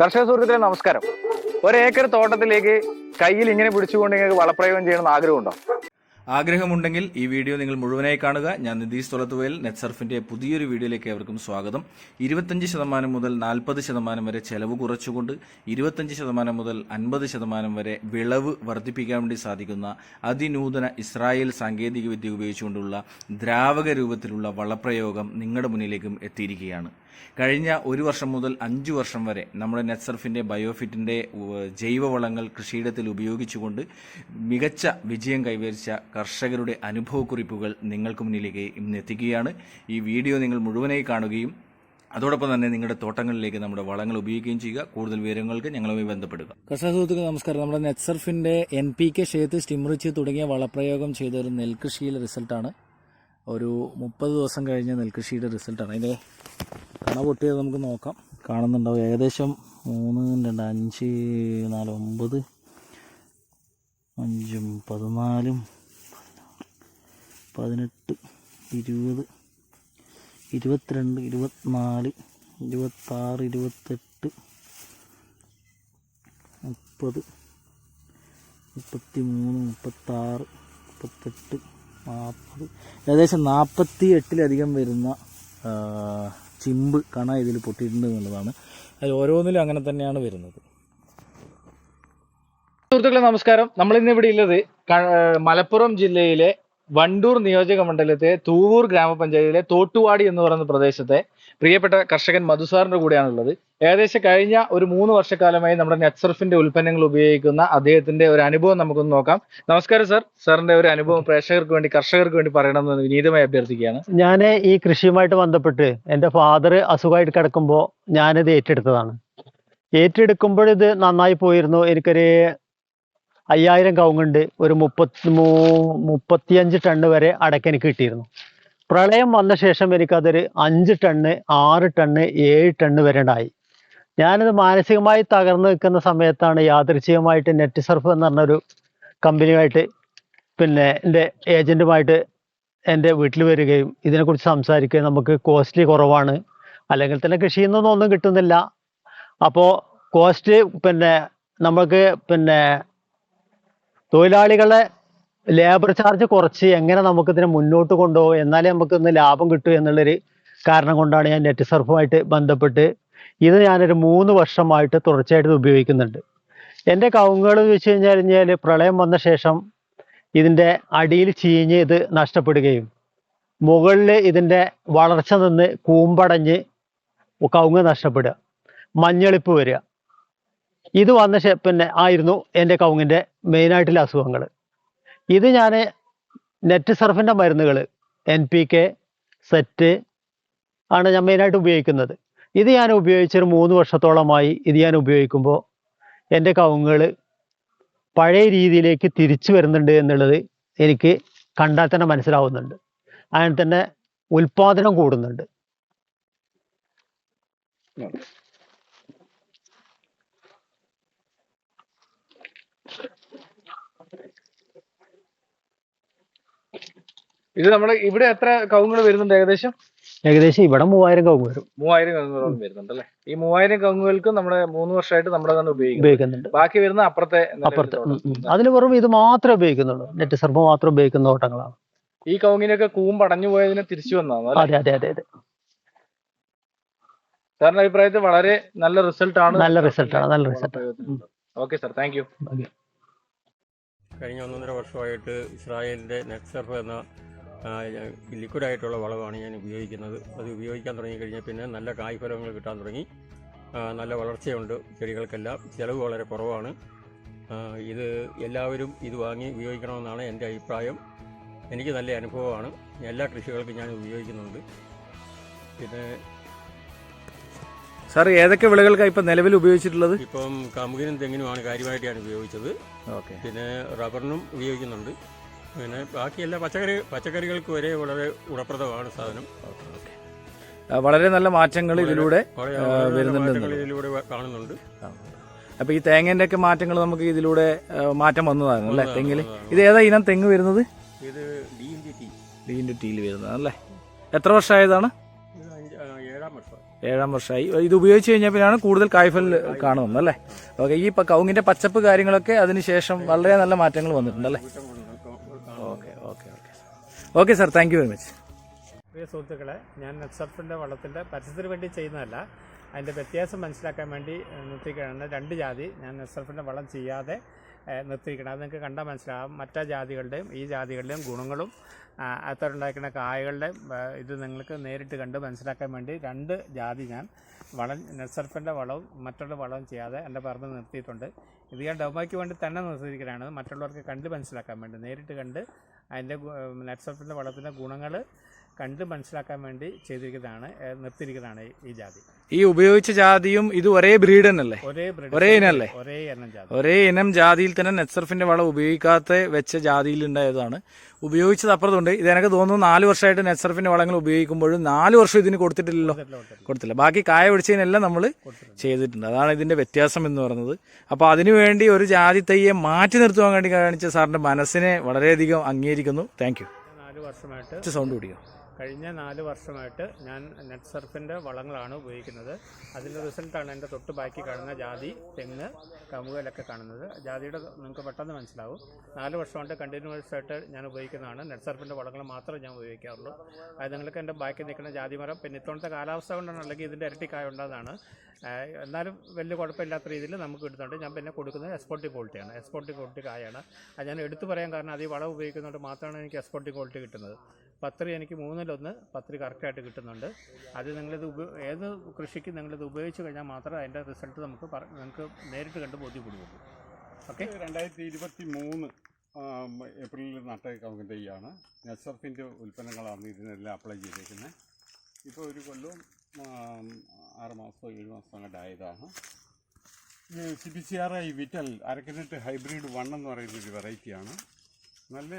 കർഷക സുഹൃത്തുക്കളെ നമസ്കാരം. ഒരേക്കർ തോട്ടത്തിലേക്ക് കയ്യിൽ ഇങ്ങനെ പിടിച്ചുകൊണ്ട് നിങ്ങൾക്ക് വളപ്രയോഗം ചെയ്യണമെന്ന് ആഗ്രഹമുണ്ടോ? ആഗ്രഹമുണ്ടെങ്കിൽ ഈ വീഡിയോ നിങ്ങൾ മുഴുവനായി കാണുക. ഞാൻ നിതീഷ് തൊലത്തുവയൽ നെറ്റ്സർഫിന്റെ പുതിയൊരു വീഡിയോയിലേക്ക് ഏവർക്കും സ്വാഗതം. ഇരുപത്തഞ്ച് ശതമാനം മുതൽ നാൽപ്പത് ശതമാനം വരെ ചെലവ് കുറച്ചുകൊണ്ട് ഇരുപത്തഞ്ച് ശതമാനം മുതൽ അൻപത് ശതമാനം വരെ വിളവ് വർദ്ധിപ്പിക്കാൻ വേണ്ടി സാധിക്കുന്ന അതിനൂതന ഇസ്രായേൽ സാങ്കേതികവിദ്യ ഉപയോഗിച്ചുകൊണ്ടുള്ള ദ്രാവക രൂപത്തിലുള്ള വളപ്രയോഗം നിങ്ങളുടെ മുന്നിലേക്കും എത്തിയിരിക്കുകയാണ്. കഴിഞ്ഞ ഒരു വർഷം മുതൽ അഞ്ചു വർഷം വരെ നമ്മുടെ നെറ്റ്സർഫിന്റെ ബയോഫിറ്റിന്റെ ഉവ്വ്, ജൈവവളങ്ങൾ കൃഷിയിടത്തിൽ ഉപയോഗിച്ചുകൊണ്ട് മികച്ച വിജയം കൈവരിച്ച കർഷകരുടെ അനുഭവക്കുറിപ്പുകൾ നിങ്ങൾക്ക് മുന്നിലേക്ക് ഇന്ന് എത്തിക്കുകയാണ് ഈ വീഡിയോ നിങ്ങൾ മുഴുവനായി കാണുകയും അതോടൊപ്പം തന്നെ നിങ്ങളുടെ തോട്ടങ്ങളിലേക്ക് നമ്മുടെ വളങ്ങൾ ഉപയോഗിക്കുകയും ചെയ്യുക. കൂടുതൽ വിവരങ്ങൾക്ക് ഞങ്ങളുമായി ബന്ധപ്പെടുക. കർഷക സുഹൃത്തുക്കൾ നമസ്കാരം. നമ്മുടെ നെറ്റ്സർഫിന്റെ എൻ പി കെ ഷേത്ത് സ്റ്റിമറിച്ച് തുടങ്ങിയ വളപ്രയോഗം ചെയ്ത ഒരു നെൽകൃഷിയിലെ റിസൾട്ടാണ്. ഒരു മുപ്പത് ദിവസം കഴിഞ്ഞ നെൽകൃഷിയുടെ റിസൾട്ടാണ്. അതിന്റെ കണ പൊട്ടിയത് നമുക്ക് നോക്കാം. കാണുന്നുണ്ടാവും. ഏകദേശം മൂന്ന് രണ്ട് അഞ്ച് നാല് ഒമ്പത് അഞ്ചും പതിനാലും പതിനെട്ട് ഇരുപത് ഇരുപത്തിരണ്ട് ഇരുപത്തിനാല് ഇരുപത്താറ് ഇരുപത്തെട്ട് മുപ്പത് മുപ്പത്തി മൂന്ന് മുപ്പത്താറ് മുപ്പത്തെട്ട് നാൽപ്പത് ഏകദേശം നാൽപ്പത്തി എട്ടിലധികം വരുന്ന ചിമ്പ് കണ ഇതിൽ പൊട്ടിയിട്ടുണ്ട് എന്നുള്ളതാണ്. അത് ഓരോന്നിലും അങ്ങനെ തന്നെയാണ് വരുന്നത്. സുഹൃത്തുക്കളെ നമസ്കാരം. നമ്മൾ ഇന്ന് ഇവിടെ ഉള്ളത് മലപ്പുറം ജില്ലയിലെ വണ്ടൂർ നിയോജക മണ്ഡലത്തെ തൂവൂർ ഗ്രാമപഞ്ചായത്തിലെ തോട്ടുവാടി എന്ന് പറയുന്ന പ്രദേശത്തെ പ്രിയപ്പെട്ട കർഷകൻ മധുസാറിന്റെ കൂടെയാണുള്ളത്. ഏകദേശം കഴിഞ്ഞ ഒരു മൂന്ന് വർഷക്കാലമായി നമ്മുടെ നെറ്റ്സർഫിന്റെ ഉൽപ്പന്നങ്ങൾ ഉപയോഗിക്കുന്ന അദ്ദേഹത്തിന്റെ ഒരു അനുഭവം നമുക്കൊന്ന് നോക്കാം. നമസ്കാരം സർ. സാറിന്റെ ഒരു അനുഭവം പ്രേക്ഷകർക്ക് വേണ്ടി കർഷകർക്ക് വേണ്ടി പറയണമെന്ന് വിനീതമായി അഭ്യർത്ഥിക്കുകയാണ്. ഞാൻ ഈ കൃഷിയുമായിട്ട് ബന്ധപ്പെട്ട് എന്റെ ഫാദർ അസുഖമായിട്ട് കിടക്കുമ്പോൾ ഞാനിത് ഏറ്റെടുത്തതാണ്. ഏറ്റെടുക്കുമ്പോഴിത് നന്നായി പോയിരുന്നു. എനിക്കൊരു അയ്യായിരം കവുങ്ങുണ്ട്. ഒരു മുപ്പത്തി മൂ മുപ്പത്തിയഞ്ച് ടണ്ണ് വരെ അടക്ക എനിക്ക് കിട്ടിയിരുന്നു. പ്രളയം വന്ന ശേഷം എനിക്കതൊരു അഞ്ച് ടണ്ണ് ആറ് ടണ്ണ് ഏഴ് ടണ്ണ് വരെ ഉണ്ടായി. ഞാനത് മാനസികമായി തകർന്നു നിൽക്കുന്ന സമയത്താണ് യാദൃച്ഛികമായിട്ട് നെറ്റ് സർഫ് എന്ന് പറഞ്ഞൊരു കമ്പനിയുമായിട്ട് പിന്നെ എന്റെ ഏജന്റുമായിട്ട് എന്റെ വീട്ടിൽ വരികയും ഇതിനെക്കുറിച്ച് സംസാരിക്കുകയും നമുക്ക് കോസ്റ്റ്ലി കുറവാണ്. അല്ലെങ്കിൽ തന്നെ കൃഷിയിൽ നിന്നൊന്നും ഒന്നും കിട്ടുന്നില്ല. അപ്പോൾ കോസ്റ്റ് പിന്നെ നമുക്ക് പിന്നെ തൊഴിലാളികളെ ലേബർ ചാർജ് കുറച്ച് എങ്ങനെ നമുക്കിതിനെ മുന്നോട്ട് കൊണ്ടുപോകും എന്നാലേ നമുക്ക് ഇന്ന് ലാഭം കിട്ടൂ എന്നുള്ളൊരു കാരണം കൊണ്ടാണ് ഞാൻ നെറ്റ് സർഫുമായിട്ട് ബന്ധപ്പെട്ട് ഇത് ഞാനൊരു മൂന്ന് വർഷമായിട്ട് തുടർച്ചയായിട്ട് ഉപയോഗിക്കുന്നുണ്ട്. എന്റെ കവുങ്ങുകൾ എന്ന് വെച്ച് കഴിഞ്ഞാൽ കഴിഞ്ഞാൽ പ്രളയം വന്ന ശേഷം ഇതിന്റെ അടിയിൽ ചീഞ്ഞ് ഇത് നഷ്ടപ്പെടുകയും മുകളിൽ ഇതിന്റെ വളർച്ച നിന്ന് കൂമ്പടഞ്ഞ് കവുങ്ങ് നഷ്ടപ്പെടുക മഞ്ഞളിപ്പ് വരിക. ഇത് വന്ന പിന്നെ ആയിരുന്നു എന്റെ കവുങ്ങിന്റെ മെയിനായിട്ടുള്ള അസുഖങ്ങൾ. ഇത് ഞാൻ നെറ്റ് സർഫിന്റെ മരുന്നുകൾ എൻ പി കെ സെറ്റ് ആണ് ഞാൻ മെയിനായിട്ട് ഉപയോഗിക്കുന്നത്. ഇത് ഞാൻ ഉപയോഗിച്ചൊരു മൂന്ന് വർഷത്തോളമായി ഇത് ഞാൻ ഉപയോഗിക്കുമ്പോൾ എന്റെ കവുങ്ങുകൾ പഴയ രീതിയിലേക്ക് തിരിച്ചു വരുന്നുണ്ട് എന്നുള്ളത് എനിക്ക് കണ്ടാൽ തന്നെ മനസ്സിലാവുന്നുണ്ട്. അങ്ങനെ തന്നെ ഉൽപാദനം കൂടുന്നുണ്ട്. ഇത് നമ്മുടെ ഇവിടെ എത്ര കവുങ്ങൾ വരുന്നുണ്ട് ഏകദേശം? ഏകദേശം ഇവിടെ മൂവായിരം കവുങ്ങ് വരും. മൂവായിരം കവുങ്ങുകളും വരുന്നുണ്ട് അല്ലെ ഈ മൂവായിരം കവുങ്ങുകൾക്ക് നമ്മുടെ മൂന്ന് വർഷമായിട്ട് നമ്മുടെ തന്നെ ഉപയോഗിക്കുന്നുണ്ട്. ബാക്കി വരുന്ന അപ്പുറത്തെ അപ്പുറത്ത്. അതിന് പുറമെ ഇത് മാത്രമേ ഉപയോഗിക്കുന്നുള്ളൂ. നെറ്റ് സർഫ് മാത്രം ഉപയോഗിക്കുന്ന ഓട്ടങ്ങളാണ് ഈ കവുങ്ങിനൊക്കെ കൂമ്പടഞ്ഞു പോയതിനെ തിരിച്ചു വന്നതാണ് അതെ അതെ അതെ അതെ. സാറിന്റെ അഭിപ്രായത്തിൽ വളരെ നല്ല റിസൾട്ട് ആണ് നല്ല റിസൾട്ട് ആണ്, നല്ല result. Okay sir. Thank you. കഴിഞ്ഞ ഒന്നൊന്നര വർഷമായിട്ട് ഇസ്രായേലിന്റെ നെറ്റ്സർഫ് എന്ന ലിക്വിഡായിട്ടുള്ള വളമാണ് ഞാൻ ഉപയോഗിക്കുന്നത്. അത് ഉപയോഗിക്കാൻ തുടങ്ങിക്കഴിഞ്ഞാൽ പിന്നെ നല്ല കായ്ഫലങ്ങൾ കിട്ടാൻ തുടങ്ങി. നല്ല വളർച്ചയുണ്ട് ചെടികൾക്കെല്ലാം. ചിലവ് വളരെ കുറവാണ്. ഇത് എല്ലാവരും ഇത് വാങ്ങി ഉപയോഗിക്കണമെന്നാണ് എന്റെ അഭിപ്രായം. എനിക്ക് നല്ല അനുഭവമാണ്. എല്ലാ കൃഷികൾക്കും ഞാൻ ഉപയോഗിക്കുന്നുണ്ട്. പിന്നെ സാർ ഏതൊക്കെ വിളകൾക്കാണ് ഇപ്പം നിലവിൽ ഉപയോഗിച്ചിട്ടുള്ളത്? ഇപ്പം കമുകിനും തെങ്ങിനുമാണ് കാര്യമായിട്ട് ഞാൻ ഉപയോഗിച്ചത്. ഓക്കെ. പിന്നെ റബ്ബറിനും ഉപയോഗിക്കുന്നുണ്ട്. പിന്നെ ബാക്കി എല്ലാ പച്ചക്കറി പച്ചക്കറികൾക്ക് വരെ വളരെ ഗുണപ്രദമാണ് സാധനം. വളരെ നല്ല മാറ്റങ്ങൾ ഇതിലൂടെ വരുന്നുണ്ട് ഇതിലൂടെ കാണുന്നുണ്ട്. അപ്പൊ ഈ തേങ്ങേന്റെ ഒക്കെ മാറ്റങ്ങൾ നമുക്ക് ഇതിലൂടെ മാറ്റം വന്നതാണ് അല്ലേ തെങ്ങിൽ. ഇത് ഏതാ ഇനം തെങ്ങ് വരുന്നത്? ഇത് ഡീന്റെ ടീൽ വരുന്നതാണ് അല്ലേ എത്ര വർഷമായതാണ്? ഏഴാം വർഷം ഏഴാം വർഷമായി. ഇത് ഉപയോഗിച്ച് കഴിഞ്ഞാൽ പിന്നെയാണ് കൂടുതൽ കായ്ഫൽ കാണുന്നത് അല്ലേ? ഓക്കെ ഈ കൗങ്ങിന്റെ പച്ചപ്പ് കാര്യങ്ങളൊക്കെ അതിനുശേഷം വളരെ നല്ല മാറ്റങ്ങൾ വന്നിട്ടുണ്ട് അല്ലേ okay sir thank you very much പ്രിയ സുഹൃത്തുക്കളെ ഞാൻ നെറ്റ്സർഫിന്റെ വള്ളത്തിന്റെ പരസ്യത്തിന് വേണ്ടി ചെയ്യുന്നതല്ല. അതിന്റെ വ്യത്യാസം മനസ്സിലാക്കാൻ വേണ്ടി നിർത്തിക്കുകയാണ് രണ്ട് ജാതി ഞാൻ നെറ്റ്സർഫിന്റെ വളം ചെയ്യാതെ നിർത്തിയിരിക്കണം അത് നിങ്ങൾക്ക് കണ്ടാൽ മനസ്സിലാവും. മറ്റു ജാതികളുടെയും ഈ ജാതികളുടെയും ഗുണങ്ങളും അകത്തുണ്ടാക്കുന്ന കായകളുടെയും ഇത് നിങ്ങൾക്ക് നേരിട്ട് കണ്ട് മനസ്സിലാക്കാൻ വേണ്ടി രണ്ട് ജാതി ഞാൻ വളം നെസർഫിന്റെ വളവും മറ്റുള്ള വളവും ചെയ്യാതെ എന്റെ പറമ്പ് നിർത്തിയിട്ടുണ്ട്. ഇത് ഞാൻ ഡൊമോയ്ക്ക് വേണ്ടി തന്നെ നിർത്തിയിരിക്കുകയാണ് മറ്റുള്ളവർക്ക് കണ്ട് മനസ്സിലാക്കാൻ വേണ്ടി നേരിട്ട് കണ്ട് അതിന്റെ നെറ്റ്സർഫിന്റെ വളത്തിന്റെ ഗുണങ്ങൾ കണ്ട് മനസ്സിലാക്കാൻ വേണ്ടി ചെയ്തിരിക്കുന്നതാണ് നിർത്തിയിരിക്കുന്നതാണ് ഈ- ജാതി. ഈ ഉപയോഗിച്ച ജാതിയും ഇത് ഒരേ ബ്രീഡ് തന്നെയല്ലേ? ഒരേ ബ്രീഡ്. ഒരേ ഇനമല്ലേ? ഒരേ ഇനം ജാതി. ഒരേ ഇനം ജാതിയിൽ തന്നെ നെറ്റ്സർഫിന്റെ വളം ഉപയോഗിക്കാത്ത വെച്ച ജാതിയിൽ ഉണ്ടായതാണ്. ഉപയോഗിച്ചത് അപ്പുറത്തുണ്ട്. ഇത് എനിക്ക് തോന്നുന്നു നാല് വർഷമായിട്ട് നെറ്റ്സർഫിന്റെ വളങ്ങൾ ഉപയോഗിക്കുമ്പോഴും നാല് വർഷം ഇതിന് കൊടുത്തിട്ടില്ലല്ലോ? കൊടുത്തില്ല. ബാക്കി കായ പിടിച്ചതിനെല്ലാം നമ്മൾ ചെയ്തിട്ടുണ്ട്. അതാണ് ഇതിന്റെ വ്യത്യാസം എന്ന് പറയുന്നത്. അപ്പോൾ അതിനുവേണ്ടി ഒരു ജാതി തയ്യെ മാറ്റി നിർത്തുവാൻ വേണ്ടി കാണിച്ച സാറിന്റെ മനസ്സിനെ വളരെയധികം അംഗീകരിക്കുന്നു. Thank you. നാല് വർഷമായിട്ട് സൗണ്ട് പിടിക്കും കഴിഞ്ഞ നാല് വർഷമായിട്ട് ഞാൻ നെറ്റ് സർഫിന്റെ വളങ്ങളാണ് ഉപയോഗിക്കുന്നത്. അതിന്റെ റിസൾട്ടാണ് എന്റെ തൊട്ട് ബാക്കി കാണുന്ന ജാതി തെങ്ങ് കമുകലൊക്കെ കാണുന്നത്. ജാതിയുടെ നിങ്ങൾക്ക് പെട്ടെന്ന് മനസ്സിലാവും. നാല് വർഷം കൊണ്ട് കണ്ടിന്യൂസ് ആയിട്ട് ഞാൻ ഉപയോഗിക്കുന്നതാണ്. നെറ്റ് സർഫിന്റെ വളങ്ങൾ മാത്രമേ ഞാൻ ഉപയോഗിക്കാറുള്ളൂ. അത് നിങ്ങൾക്ക് എന്റെ ബാക്കി നിൽക്കുന്ന ജാതി മരം പിന്നെ ഇത്തവണത്തെ കാലാവസ്ഥ കൊണ്ടാണ് അല്ലെങ്കിൽ ഇതിന്റെ ഇരട്ടിക്കായ ഉണ്ടാകുന്നതാണ്. എന്നാലും വലിയ കുഴപ്പമില്ലാത്ത രീതിയിൽ നമുക്ക് കിട്ടുന്നുണ്ട്. ഞാൻ പിന്നെ കൊടുക്കുന്നത് എക്സ്പോർട്ടിംഗ് ക്വാളിറ്റിയാണ് എക്സ്പോർട്ടിംഗ് ക്വാളിറ്റി കായാണ്. അത് ഞാൻ എടുത്തു പറയാൻ കാരണം അത് ഈ വളം ഉപയോഗിക്കുന്നതുകൊണ്ട് മാത്രമാണ് എനിക്ക് എക്സ്പോർട്ടിംഗ് ക്വാളിറ്റി കിട്ടുന്നത്. പത്രി എനിക്ക് മൂന്നിലൊന്ന് പത്രി കറക്റ്റായിട്ട് കിട്ടുന്നുണ്ട്. അത് നിങ്ങളിത് ഉപ ഏത് കൃഷിക്ക് നിങ്ങളിത് ഉപയോഗിച്ച് കഴിഞ്ഞാൽ മാത്രമേ അതിന്റെ റിസൾട്ട് നമുക്ക് നിങ്ങൾക്ക് നേരിട്ട് കണ്ട് ബോധ്യപ്പെടുകയുള്ളൂ. ഓക്കെ? രണ്ടായിരത്തി ഇരുപത്തി മൂന്ന് ഏപ്രിലിൽ നട്ട കവുങ്ങ് തൈയാണ് നെസർഫിന്റെ ഉൽപ്പന്നങ്ങളാണ് ഇതിനെല്ലാം അപ്ലൈ ചെയ്തേക്കുന്നത് ഇപ്പോൾ ഒരു കൊല്ലവും ആറ് ഏഴ് മാസം അങ്ങോട്ട് ആയതാണ്. C B C R I Vittal arecanut hybrid one എന്ന് പറയുന്ന ഒരു വെറൈറ്റിയാണ് നല്ല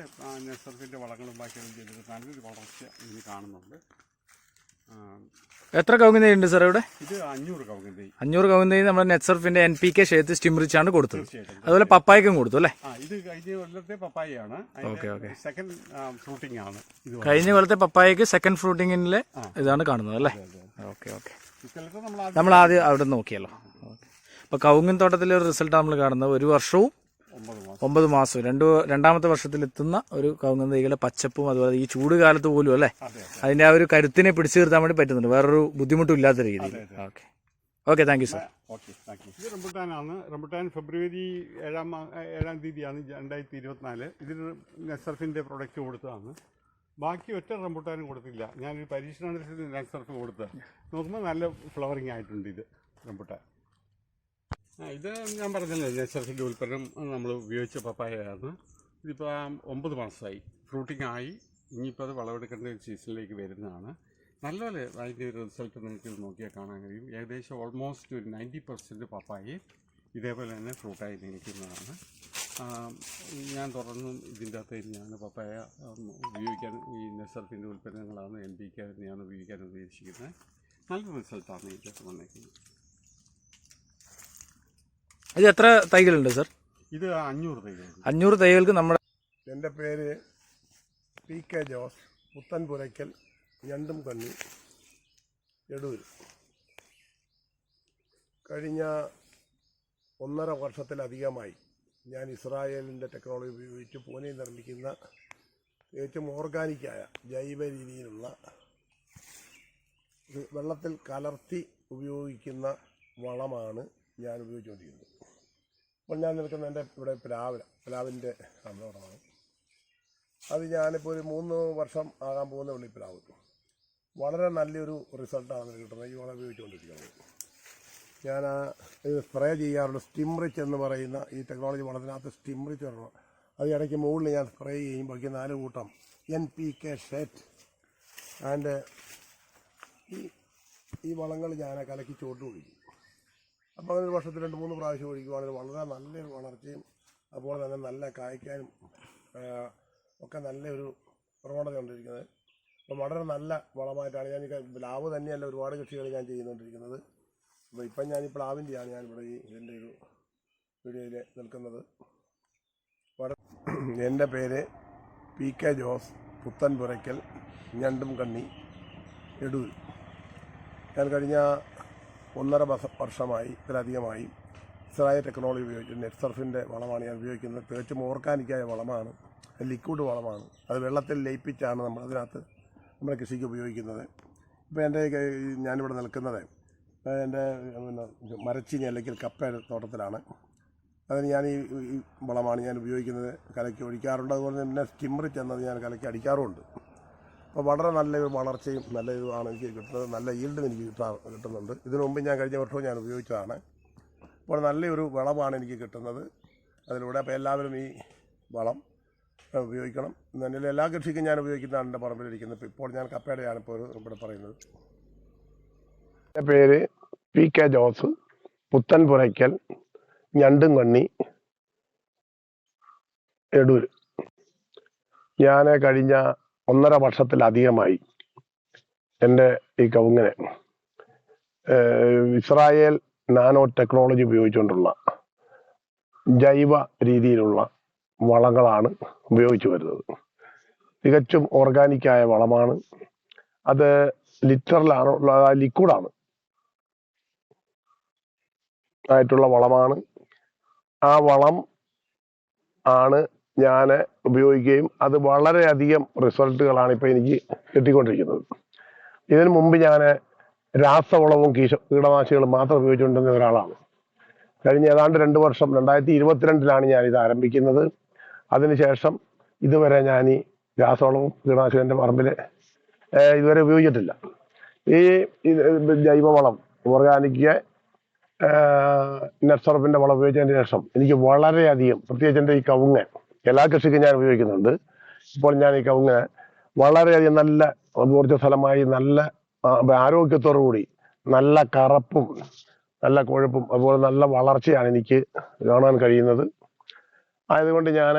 നെസർഫിന്റെ വളങ്ങളും ബാക്കിയെല്ലാം ചെയ്തിട്ട് നല്ലൊരു വളർച്ച ഇനി കാണുന്നുണ്ട്. എത്ര എത്ര ഉണ്ട് സാർ ഇവിടെ? ഇത് അഞ്ഞൂറ് കവുങ്ങ് തൈ അഞ്ഞൂറ് കവുങ്ങുന്നതിന് നമ്മുടെ നെറ്റ്സർഫിന്റെ എൻ പി കെ ഷേത്ത് സ്റ്റിമറിച്ചാണ് കൊടുത്തത്. തീർച്ചയായിട്ടും. അതുപോലെ പപ്പായക്കും കൊടുത്തു അല്ലേ? ഇത് കഴിഞ്ഞ കൊല്ലത്തെ പപ്പായയാണ്. Okay, okay. സെക്കൻഡ് ഫ്രൂട്ടിംഗ് ആണ് കഴിഞ്ഞ കൊല്ലത്തെ പപ്പായക്ക് സെക്കൻഡ് ഫ്രൂട്ടിങ്ങിലെ ഇതാണ് കാണുന്നത് അല്ലേ. Okay okay. നമ്മൾ ആദ്യം നമ്മൾ ആദ്യം അവിടെ നോക്കിയല്ലോ. ഓക്കെ. അപ്പോൾ കവുങ്ങൻ തോട്ടത്തിലെ ഒരു റിസൾട്ട് നമ്മൾ കാണുന്നത്. ഒരു വർഷവും ഒമ്പത് മാസം. രണ്ടു രണ്ട് രണ്ടാമത്തെ വർഷത്തിൽ എത്തുന്ന ഒരു കവുങ്ങുന്ന തൈകളെ പച്ചപ്പും അതുപോലെ ഈ ചൂട് കാലത്ത് പോലും അല്ലേ? അതെ അതെ. അതിന്റെ ആ ഒരു കരുത്തിനെ പിടിച്ചു നിർത്താൻ വേണ്ടി പറ്റുന്നുണ്ട്. വേറൊരു ബുദ്ധിമുട്ടും ഇല്ലാത്ത രീതിയിൽ okay. Okay thank you sir. ഇത് റംബുട്ടാനാണ്. റംബുട്ടാൻ ഫെബ്രുവരി ഏഴാം ഏഴാം തീയതിയാണ് രണ്ടായിരത്തി ഇരുപത്തിനാല്. ഇതിന് നെസർഫിന്റെ പ്രൊഡക്റ്റ് കൊടുത്തതാണ്. ബാക്കി ഒറ്റ റംബുട്ടാനും കൊടുത്തില്ല. ഞാനൊരു പരീക്ഷണത്തിൽ നെസർഫ് കൊടുത്തത് നോക്കുമ്പോൾ നല്ല ഫ്ലവറിങ് ആയിട്ടുണ്ട് ഇത് റംബുട്ടാൻ. ഇത് ഞാൻ പറഞ്ഞല്ലോ നേച്ചർഫിന്റെ ഉൽപ്പന്നം നമ്മൾ ഉപയോഗിച്ച പപ്പായയാണ്. ഇതിപ്പോൾ ഒമ്പത് മാസമായി. ഫ്രൂട്ടിംഗ് ആയി ഇനിയിപ്പോൾ അത് വളമെടുക്കേണ്ട സീസണിലേക്ക് വരുന്നതാണ്. നല്ലപോലെ അതിന്റെ ഒരു റിസൾട്ട് നിങ്ങൾക്ക് നോക്കിയാൽ കാണാൻ കഴിയും. ഏകദേശം ഓൾമോസ്റ്റ് ഒരു നയന്റി പെർസെന്റ് പപ്പായി ഇതേപോലെ തന്നെ ഫ്രൂട്ടായി നിൽക്കുന്നതാണ്. ഞാൻ തുടർന്നും ഇതിന്റെ അകത്ത് തന്നെയാണ് പപ്പായ ഉപയോഗിക്കാൻ ഈ നെസർഫിന്റെ ഉൽപ്പന്നങ്ങളാണ് എൻ പി കെ തന്നെയാണ് ഉപയോഗിക്കാൻ ഉദ്ദേശിക്കുന്നത്. നല്ല റിസൾട്ടാണ് ഇതിനകത്ത് വന്നേക്കുന്നത് ഇത് എത്ര തൈകളുണ്ട് സർ? ഇത് അഞ്ഞൂറ് തൈകൾ. അഞ്ഞൂറ് തൈകൾക്ക് നമ്മുടെ എന്റെ പേര് P K Jose. Puthenpurackal Njandumkanni Edoor കഴിഞ്ഞ ഒന്നര വർഷത്തിലധികമായി ഞാൻ ഇസ്രായേലിന്റെ ടെക്നോളജി ഉപയോഗിച്ച് പൂനെ നിർമ്മിക്കുന്ന ഏറ്റവും ഓർഗാനിക്കായ ജൈവ രീതിയിലുള്ള ഇത് വെള്ളത്തിൽ കലർത്തി ഉപയോഗിക്കുന്ന വളമാണ് ഞാൻ ഉപയോഗിച്ചുകൊണ്ടിരിക്കുന്നത്. ഇപ്പോൾ ഞാൻ നിൽക്കുന്ന എന്റെ ഇവിടെ പ്ലാവില പ്ലാവിന്റെ അമ്മയോടമാണ് അത് ഞാനിപ്പോൾ ഒരു മൂന്ന് വർഷം ആകാൻ പോകുന്ന ഉള്ളി പ്ലാവ്. വളരെ നല്ലൊരു റിസൾട്ടാണ് കിട്ടുന്നത്. ഈ വളം ഉപയോഗിച്ചുകൊണ്ടിരിക്കുന്നത്. ഞാൻ ഇത് സ്പ്രേ ചെയ്യാറുണ്ട്. സ്റ്റിംറിച്ച് എന്ന് പറയുന്ന ഈ ടെക്നോളജി വളത്തിനകത്ത് സ്റ്റിംറിച്ച് വരണം. അത് ഇടയ്ക്ക് മുകളിൽ ഞാൻ സ്പ്രേ ചെയ്യുമ്പോഴേക്കും നാല് കൂട്ടം. എൻ പി കെ ഷെറ്റ്. ആൻഡ് ഈ ഈ വളങ്ങൾ ഞാൻ കലക്കി ചോട്ട് ഒഴിക്കും. അപ്പോൾ ഒരു വർഷത്തിൽ രണ്ട് മൂന്ന് പ്രാവശ്യം ഒഴിക്കുവാണെങ്കിൽ വളരെ നല്ലൊരു വളർച്ചയും അതുപോലെ തന്നെ നല്ല കായ്ക്കാനും ഒക്കെ നല്ലൊരു പ്രവണത കൊണ്ടിരിക്കുന്നത്. അപ്പം വളരെ നല്ല വളമായിട്ടാണ് ഞാൻ ഈ പ്ലാവ് തന്നെയല്ല ഒരുപാട് കൃഷികൾ ഞാൻ ചെയ്യുന്നുകൊണ്ടിരിക്കുന്നത് അപ്പോൾ ഇപ്പം ഞാൻ ഈ പ്ലാവിന്റെയാണ് ഞാൻ ഇവിടെ ഈ ഇതിന്റെ ഒരു വീഡിയോയിൽ നിൽക്കുന്നത്. എന്റെ പേര് P K Jose Puthenpurackal Njandumkanni Edoor. ഞാൻ കഴിഞ്ഞ ഒന്നര വർഷ- വർഷമായി ഇതിലധികമായി ഇസ്രായേൽ ടെക്നോളജി ഉപയോഗിച്ച് നെറ്റ് സർഫിന്റെ വളമാണ് ഞാൻ ഉപയോഗിക്കുന്നത്. തികച്ചും ഓർഗാനിക്കായ വളമാണ്. ലിക്വിഡ് വളമാണ്. അത് വെള്ളത്തിൽ ലയിപ്പിച്ചാണ് നമ്മൾ അതിനകത്ത് നമ്മുടെ കൃഷിക്ക് ഉപയോഗിക്കുന്നത്. ഇപ്പോൾ എന്റെ ഞാനിവിടെ നിൽക്കുന്നത് എന്റെ പിന്നെ മരച്ചീനി അല്ലെങ്കിൽ കപ്പയുടെ തോട്ടത്തിലാണ്. അതിന് ഞാൻ ഈ വളമാണ് ഞാൻ ഉപയോഗിക്കുന്നത്. കലക്കി ഒഴിക്കാറുണ്ട്. അതുപോലെ തന്നെ സ്റ്റിമ്മറിൽ ചെന്നത് ഞാൻ കലക്കി അടിക്കാറുമുണ്ട്. അപ്പോൾ വളരെ നല്ലൊരു വളർച്ചയും നല്ല ഇതുമാണ് എനിക്ക് കിട്ടുന്നത്. നല്ല ഈൽഡും എനിക്ക് കിട്ടാ കിട്ടുന്നുണ്ട്. ഇതിനു മുമ്പ് ഞാൻ കഴിഞ്ഞ വർഷവും ഞാൻ ഉപയോഗിച്ചതാണ്. അപ്പോൾ നല്ലൊരു വളമാണ് എനിക്ക് കിട്ടുന്നത്. അതിലൂടെ അപ്പോൾ എല്ലാവരും ഈ വളം ഉപയോഗിക്കണം. എന്നാൽ എല്ലാ കൃഷിക്കും ഞാൻ ഉപയോഗിക്കുന്നതാണ് എന്റെ പറമ്പിലിരിക്കുന്നത്. ഇപ്പോൾ ഇപ്പോൾ ഞാൻ കപ്പയുടെയാണ് ഇപ്പോൾ ഇവിടെ പറയുന്നത്. എന്റെ പേര് പി കെ ജോസ് പുത്തൻ പുരയ്ക്കൽ ഞണ്ടും കണ്ണി എടൂർ ഞാൻ കഴിഞ്ഞ ഒന്നര വർഷത്തിലധികമായി എന്റെ ഈ കവുങ്ങിനെ. ഇസ്രായേൽ നാനോ ടെക്നോളജി ഉപയോഗിച്ചുകൊണ്ടുള്ള ജൈവ രീതിയിലുള്ള വളങ്ങളാണ് ഉപയോഗിച്ചു വരുന്നത്. തികച്ചും ഓർഗാനിക്കായ വളമാണ്. അത് ലിറ്ററിലാണ് ലിക്വിഡാണ് ആയിട്ടുള്ള വളമാണ്. ആ വളം ആണ് ഞാൻ ഉപയോഗിക്കുകയും അത് വളരെയധികം റിസൾട്ടുകളാണ് ഇപ്പോൾ എനിക്ക് കിട്ടിക്കൊണ്ടിരിക്കുന്നത്. ഇതിനു മുമ്പ് ഞാൻ രാസവളവും കീശ കീടനാശികളും മാത്രം ഉപയോഗിച്ചുകൊണ്ടിരുന്ന ഒരാളാണ്. കഴിഞ്ഞ ഏതാണ്ട് രണ്ട് വർഷം രണ്ടായിരത്തി ഇരുപത്തിരണ്ടിലാണ് ഞാൻ ഇത് ആരംഭിക്കുന്നത് അതിനുശേഷം ഇതുവരെ ഞാൻ ഈ രാസവളവും കീടനാശികളും എന്റെ പറമ്പിൽ ഇതുവരെ ഉപയോഗിച്ചിട്ടില്ല. ഈ ജൈവവളം ഓർഗാനിക് നെറ്റ്സർഫിന്റെ വളം ഉപയോഗിച്ചതിന് ശേഷം എനിക്ക് വളരെയധികം പ്രത്യേകിച്ച് എന്റെ ഈ കവുങ്ങ് എല്ലാ കൃഷിക്കും ഞാൻ ഉപയോഗിക്കുന്നുണ്ട്. ഇപ്പോൾ ഞാൻ ഈ കവുങ്ങ് വളരെയധികം നല്ല ഊർജസ്വലമായി നല്ല ആരോഗ്യത്തോടു കൂടി നല്ല കറപ്പും നല്ല കൊഴുപ്പും അതുപോലെ നല്ല വളർച്ചയാണ് എനിക്ക് കാണാൻ കഴിയുന്നത്. ആയതുകൊണ്ട് ഞാൻ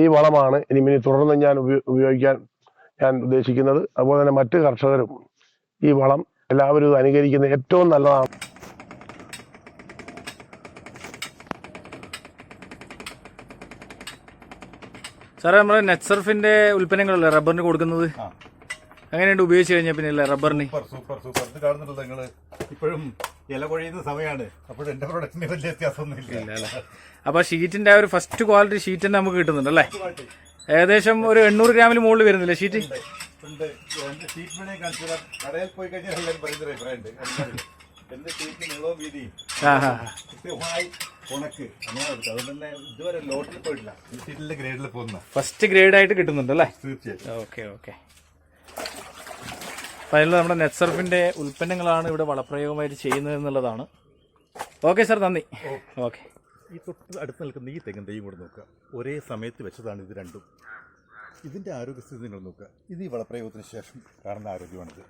ഈ വളമാണ് ഇനി ഇനി തുടർന്ന് ഞാൻ ഉപയോഗിക്കാൻ ഞാൻ ഉദ്ദേശിക്കുന്നത്. അതുപോലെ തന്നെ മറ്റ് കർഷകരും ഈ വളം എല്ലാവരും ഇത് അനുകരിക്കുന്നത് ഏറ്റവും നല്ലതാണ്. സാറേ നമ്മുടെ നെറ്റ്സർഫിന്റെ ഉൽപ്പന്നങ്ങളല്ലേ റബ്ബറിന് കൊടുക്കുന്നത്? എങ്ങനെയുണ്ട് ഉപയോഗിച്ച് കഴിഞ്ഞാൽ പിന്നെ അല്ലേ റബ്ബറിന്? സൂപ്പർ സൂപ്പർ സൂപ്പർ ഇത് നിങ്ങൾ? ഇപ്പോഴും ഇല കൊഴിയുന്ന സമയമാണ് അപ്പോഴും എന്റെ പ്രൊഡക്റ്റിന് വലിയ വ്യത്യാസമൊന്നുമില്ല. അപ്പൊ ഷീറ്റിന്റെ ആ ഒരു ഫസ്റ്റ് ക്വാളിറ്റി ഷീറ്റ് തന്നെ നമുക്ക് കിട്ടുന്നുണ്ട് അല്ലേ? ഏകദേശം ഒരു എണ്ണൂറ് ഗ്രാമിൽ മുകളിൽ വരുന്നില്ലേ ഷീറ്റ് ഷീറ്റ് കടയിൽ പോയി കഴിഞ്ഞാൽ എന്റെ ഷീറ്റ് നീളവും വീതിയും ആ ആ കൃത്യമായി ഉണക്ക്. അങ്ങനെ എടുത്തു. അതുകൊണ്ട് തന്നെ ഇതുവരെ ലോട്ടിൽ പോയിട്ടില്ല. ഈ ഷീറ്റിന്റെ ഗ്രേഡിൽ പോകുന്ന. ഫസ്റ്റ് ഗ്രേഡ് ആയിട്ട് കിട്ടുന്നുണ്ട് അല്ലേ? തീർച്ചയായും ഓക്കെ ഓക്കെ. അതിനുള്ള നമ്മുടെ നെറ്റ്സർഫിന്റെ ഉൽപ്പന്നങ്ങളാണ് ഇവിടെ വളപ്രയോഗമായിട്ട് ചെയ്യുന്നത് എന്നുള്ളതാണ്. ഓക്കെ സാർ നന്ദി. ഓക്കെ. ഈ തൊട്ട് അടുത്ത് നിൽക്കുന്ന ഈ തെങ്ങും തൈയും കൂടെ നോക്കുക. ഒരേ സമയത്ത് വെച്ചതാണ് ഇത് രണ്ടും. ഇതിന്റെ ആരോഗ്യസ്ഥിതി നിങ്ങൾ നോക്കുക. ഇത് ഈ വളപ്രയോഗത്തിന് ശേഷം കാണുന്ന ആരോഗ്യമാണിത്.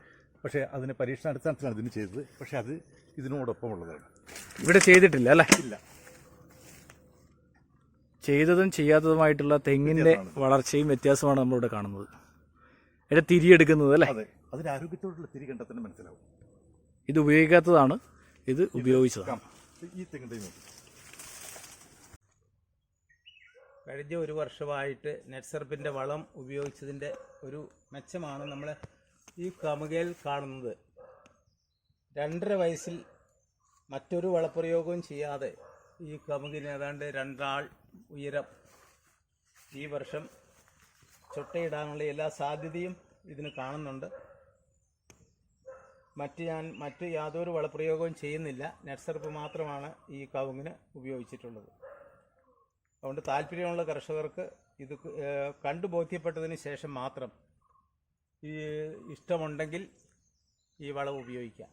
പക്ഷേ അതിന് പരീക്ഷണ അടിസ്ഥാനത്തിലാണ് ഇതിന് ചെയ്തത്. പക്ഷേ അത് ഇതിനോടൊപ്പമുള്ളതാണ്. ഇവിടെ ചെയ്തിട്ടില്ല അല്ലേ? ഇല്ല. ചെയ്തതും ചെയ്യാത്തതുമായിട്ടുള്ള തെങ്ങിന്റെ വളർച്ചയും വ്യത്യാസമാണ് നമ്മളിവിടെ കാണുന്നത്. ഇവിടെ തിരിയെടുക്കുന്നത് അല്ലേ? അതെ. അതിന് ആരോഗ്യത്തോടുള്ള തിരി കണ്ടാൽ തന്നെ മനസ്സിലാവും. ഇത് ഉപയോഗിക്കാത്തതാണ് ഇത് ഉപയോഗിച്ചതാണ്. ഈ കഴിഞ്ഞ ഒരു വർഷമായിട്ട് നെറ്റ്സർപ്പിന്റെ വളം ഉപയോഗിച്ചതിന്റെ ഒരു മെച്ചമാണ് നമ്മൾ ഈ കമുകയിൽ കാണുന്നത് രണ്ടര വയസ്സിൽ മറ്റൊരു വളപ്രയോഗവും ചെയ്യാതെ ഈ കമുകിന് ഏതാണ്ട് രണ്ടാൾ ഉയരം ഈ വർഷം ചുട്ടയിടാനുള്ള എല്ലാ സാധ്യതയും ഇതിന് കാണുന്നുണ്ട്. മറ്റ് ഞാൻ മറ്റ് യാതൊരു വളപ്രയോഗവും ചെയ്യുന്നില്ല. നെറ്റ്സർപ്പ് മാത്രമാണ് ഈ കവുങ്ങിന് ഉപയോഗിച്ചിട്ടുള്ളത്. അതുകൊണ്ട് താല്പര്യമുള്ള കർഷകർക്ക് ഇത് കണ്ടു ബോധ്യപ്പെട്ടതിന് ശേഷം മാത്രം ഇഷ്ടമുണ്ടെങ്കിൽ ഈ വളം ഉപയോഗിക്കാം.